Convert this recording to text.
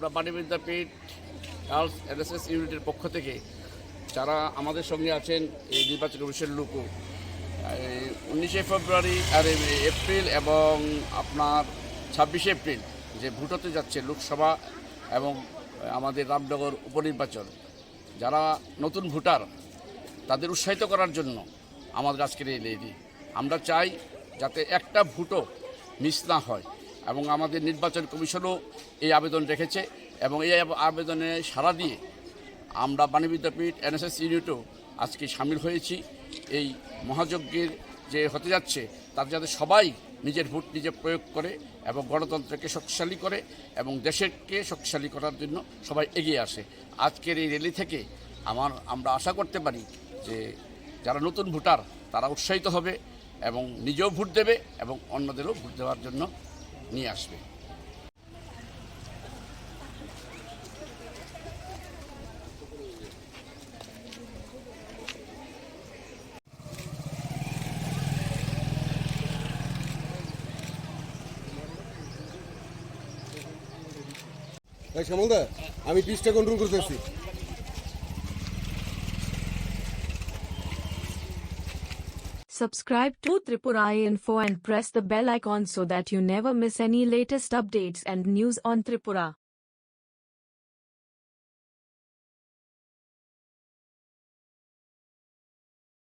আমরা বাণী বিদ্যাপীঠ girls NSS ইউনিটের পক্ষ থেকে যারা আমাদের সঙ্গে আছেন এই নির্বাচন কমিশনের লোকও উনিশে ফেব্রুয়ারি আর এপ্রিল এবং আপনার ছাব্বিশে এপ্রিল যে ভোট হতে যাচ্ছে লোকসভা এবং আমাদের রামনগর উপনির্বাচন, যারা নতুন ভোটার তাদের উৎসাহিত করার জন্য আমাদের আজকের এই রেলি আমরা চাই যাতে একটা ভোটও মিস না হয় এবং আমাদের নির্বাচন কমিশনও এই আবেদন রেখেছে। এবং এই আবেদনে সাড়া দিয়ে আমরা বাণী বিদ্যাপীঠ এনএসএস ইউনিটও আজকে সামিল হয়েছি। এই মহাযজ্ঞের যে হতে যাচ্ছে, তাতে যাতে সবাই নিজের ভোট নিজে প্রয়োগ করে এবং গণতন্ত্রকে শক্তিশালী করে এবং দেশকে শক্তিশালী করার জন্য সবাই এগিয়ে আসে। আজকের এই র্যালি থেকে আমার, আমরা আশা করতে পারি যে যারা নতুন ভোটার, তারা উৎসাহিত হবে এবং নিজেও ভোট দেবে এবং অন্যদেরও ভোট দেওয়ার জন্য নিয়ে আসবে। ভাই শ্যামলদা আমি পিসটা কন্ট্রোল করতেছি Subscribe to Tripura Info and press the bell icon so that you never miss any latest updates and news on Tripura.